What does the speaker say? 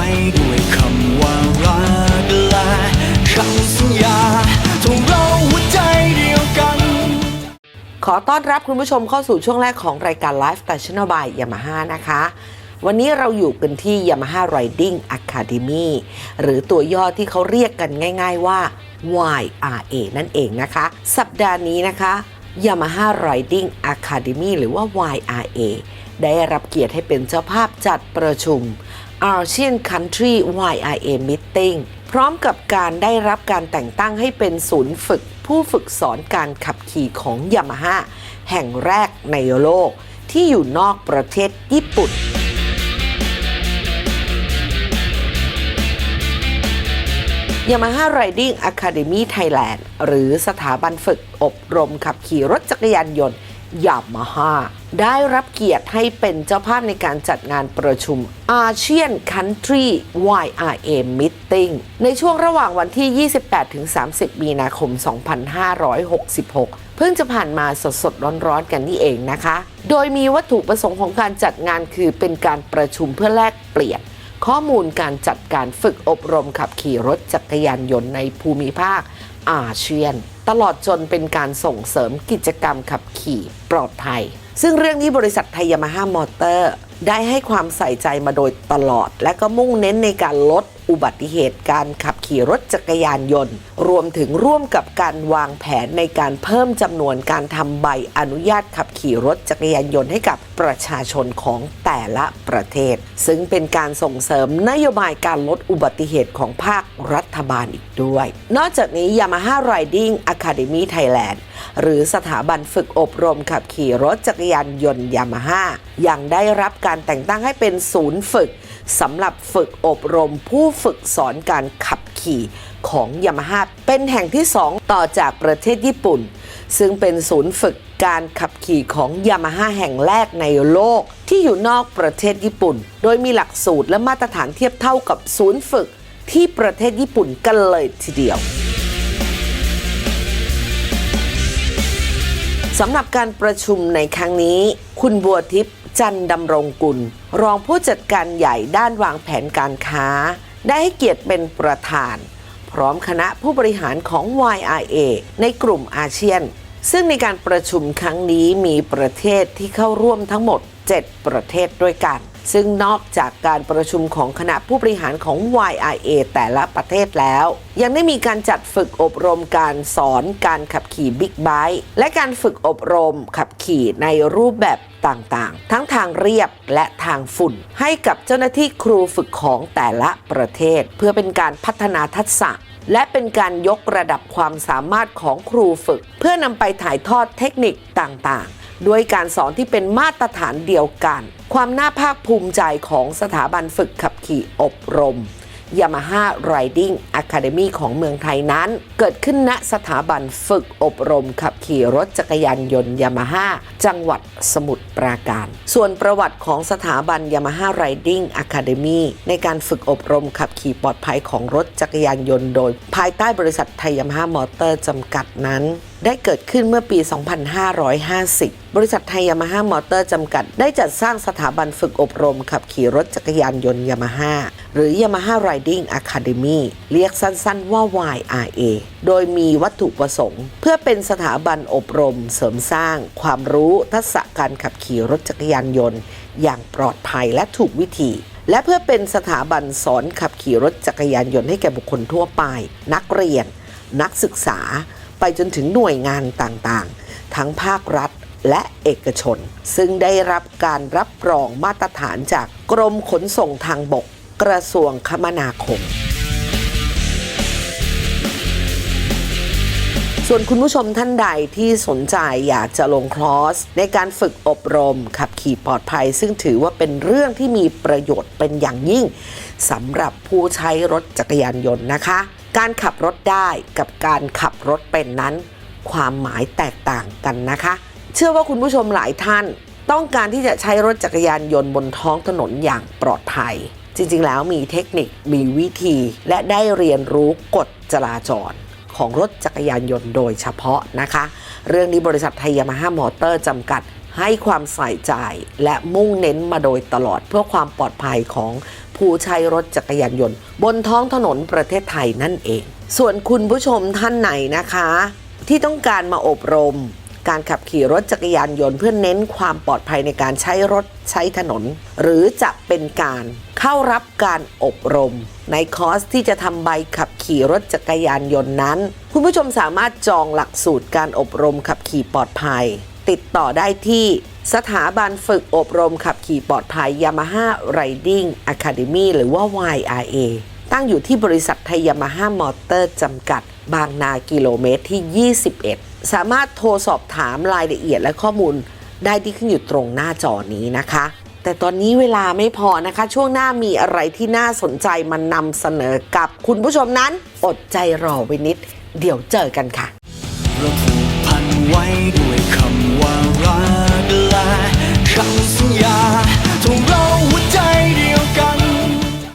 ว้ด้วยคำว่ารักและคำสัญญาทงเราหัวใจเดียวกัน ขอต้อนรับคุณผู้ชมเข้าสู่ช่วงแรกของรายการ Life Station by Yamaha นะคะ วันนี้เราอยู่กันที่ Yamaha Riding Academy หรือตัวย่อที่เขาเรียกกันง่าย ๆว่า YRA นั่นเองนะคะ สัปดาห์นี้นะคะ Yamaha Riding Academy หรือว่า YRA ได้รับเกียรติให้เป็นเจ้าภาพจัดประชุม ASEAN Country YRA Meeting พร้อมกับการได้รับการแต่งตั้งให้เป็นศูนย์ฝึกผู้ฝึกสอนการขับขี่ของยามาฮ่าแห่งแรกในโลก ที่อยู่นอกประเทศญี่ปุ่น Yamaha Riding Academy Thailand หรือสถาบันฝึกอบรมขับขี่รถจักรยานยนต์ ยามาฮ่าได้รับเกียรติให้เป็นเจ้าภาพในการจัดงานประชุม ASEAN Country YRA Meeting ในช่วงระหว่างวันที่ 28-30 มีนาคม 2566เพิ่งจะผ่านมาสดๆร้อนๆกันนี่เองนะคะ โดยมีวัตถุประสงค์ของการจัดงานคือเป็นการประชุมเพื่อแลกเปลี่ยน ข้อมูลการจัดการฝึกอบรมขับขี่รถจักรยานยนต์ในภูมิภาคอาเซียน ตลอดจนเป็นการส่งเสริมกิจกรรมขับขี่ปลอดภัย ซึ่งเรื่องนี้บริษัทไทยามาฮ่ามอเตอร์ ได้ให้ความใส่ใจมาโดยตลอด และก็มุ่งเน้นในการลดอุบัติเหตุการขับขี่รถจักรยานยนต์ รวมถึงร่วมกับการวางแผนในการเพิ่มจำนวนการทำใบอนุญาตขับขี่รถจักรยานยนต์ให้กับประชาชนของแต่ละประเทศ ซึ่งเป็นการส่งเสริมนโยบายการลดอุบัติเหตุของภาครัฐบาลอีกด้วย นอกจากนี้ Yamaha Riding Academy Thailand หรือสถาบันฝึกอบรมขับขี่รถจักรยานยนต์ยามาฮ่ายังได้รับการแต่งตั้งให้เป็นศูนย์ฝึกสำหรับฝึกอบรมผู้ฝึกสอนการขับขี่ของยามาฮ่าเป็นแห่งที่ 2 ต่อจากประเทศญี่ปุ่น ซึ่งเป็นศูนย์ฝึกการขับขี่ของยามาฮ่าแห่งแรกในโลก ที่อยู่นอกประเทศญี่ปุ่น โดยมีหลักสูตรและมาตรฐานเทียบเท่ากับศูนย์ฝึกที่ประเทศญี่ปุ่นกันเลยทีเดียว สำหรับการประชุมในครั้งนี้ คุณบัวทิพย์จันดำรงกุล รองผู้จัดการใหญ่ด้านวางแผนการค้า ได้ให้เกียรติเป็นประธาน พร้อมคณะผู้บริหารของ YIA ในกลุ่มอาเซียน ซึ่งในการประชุมครั้งนี้มีประเทศที่เข้าร่วมทั้งหมด 7 ประเทศด้วยกัน ซึ่งนอกจากการประชุมของคณะผู้บริหารของ YIA แต่ละประเทศแล้ว ยังได้มีการจัดฝึกอบรมการสอนการขับขี่บิ๊กไบค์และการฝึกอบรมขับขี่ในรูปแบบต่างๆ ทั้งทางเรียบและทางฝุ่น ให้กับเจ้าหน้าที่ครูฝึกของแต่ละประเทศ เพื่อเป็นการพัฒนาทักษะและเป็นการยกระดับความสามารถของครูฝึก เพื่อนำไปถ่ายทอดเทคนิคต่างๆ ด้วยการสอนที่เป็นมาตรฐานเดียวกัน ความน่าภาคภูมิใจของสถาบันฝึกขับขี่อบรม Yamaha Riding Academy ของเมืองไทยนั้น เกิดขึ้นณสถาบันฝึกอบรมขับขี่รถจักรยานยนต์ Yamaha จังหวัดสมุทรปราการ ส่วนประวัติของสถาบัน Yamaha Riding Academy ในการฝึกอบรมขับขี่ปลอดภัยของรถจักรยานยนต์โดย ภายใต้บริษัทไทยยามาฮ่ามอเตอร์จำกัดนั้น ได้เกิดขึ้นเมื่อปี 2550 บริษัทไทยยามาฮ่ามอเตอร์จำกัด ได้จัดสร้างสถาบันฝึกอบรมขับขี่รถจักรยานยนต์ยามาฮ่าหรือ Yamaha Riding Academy เรียกสั้นๆว่า YRA โดยมีวัตถุประสงค์ เพื่อเป็นสถาบันอบรมเสริมสร้าง ความรู้ทักษะการขับขี่รถจักรยานยนต์ อย่างปลอดภัยและถูกวิธีและเพื่อเป็นสถาบันสอนขับขี่รถจักรยานยนต์ให้แก่บุคคลทั่วไป นักเรียน นักศึกษา ไปจนถึงหน่วยงานต่างๆ ทั้งภาครัฐและเอกชน ซึ่งได้รับการรับรองมาตรฐานจากกรมขนส่งทางบก กระทรวงคมนาคม ส่วนคุณผู้ชมท่านใดที่สนใจอยากจะลงคลอส ในการฝึกอบรมขับขี่ปลอดภัย ซึ่งถือว่าเป็นเรื่องที่มีประโยชน์เป็นอย่างยิ่งสำหรับผู้ใช้รถจักรยานยนต์นะคะ การขับรถได้กับการขับรถเป็นนั้น ความหมายแตกต่างกันนะคะ เชื่อว่าคุณผู้ชมหลายท่าน ต้องการที่จะใช้รถจักรยานยนต์บนท้องถนนอย่างปลอดภัย จริงๆ แล้วมีเทคนิคมีวิธี และได้เรียนรู้กฎจราจรของรถจักรยานยนต์โดยเฉพาะนะคะ เรื่องนี้บริษัทไทยยามาฮ่ามอเตอร์จำกัดให้ความใส่ใจและมุ่งเน้นมาโดยตลอดเพื่อความปลอดภัยของ ผู้ใช้รถจักรยานยนต์ บนท้องถนนประเทศไทยนั่นเอง ส่วนคุณผู้ชมท่านไหนนะคะ ที่ต้องการมาอบรม การขับขี่รถจักรยานยนต์เพื่อเน้นความปลอดภัยในการใช้รถใช้ถนน หรือจะเป็นการเข้ารับการอบรม ในคอร์สที่จะทำใบขับขี่รถจักรยานยนต์นั้น คุณผู้ชมสามารถจองหลักสูตรการอบรมขับขี่ปลอดภัย ติดต่อได้ที่ สถาบันฝึกอบรมขับขี่ปลอดภัย Yamaha Riding Academy หรือว่า YRA ตั้งอยู่ที่บริษัทไทยยามาฮ่ามอเตอร์จำกัด บางนากิโลเมตรที่ 21 สามารถโทรสอบถามรายละเอียดและข้อมูลได้ที่ขึ้นอยู่ตรงหน้าจอนี้นะคะ แต่ตอนนี้เวลาไม่พอนะคะ ช่วงหน้ามีอะไรที่น่าสนใจมานำเสนอกับคุณผู้ชมนั้น อดใจรอไว้นิด เดี๋ยวเจอกันค่ะ พันไว้ด้วยคำว่ารักและคำสัญญาทงเรา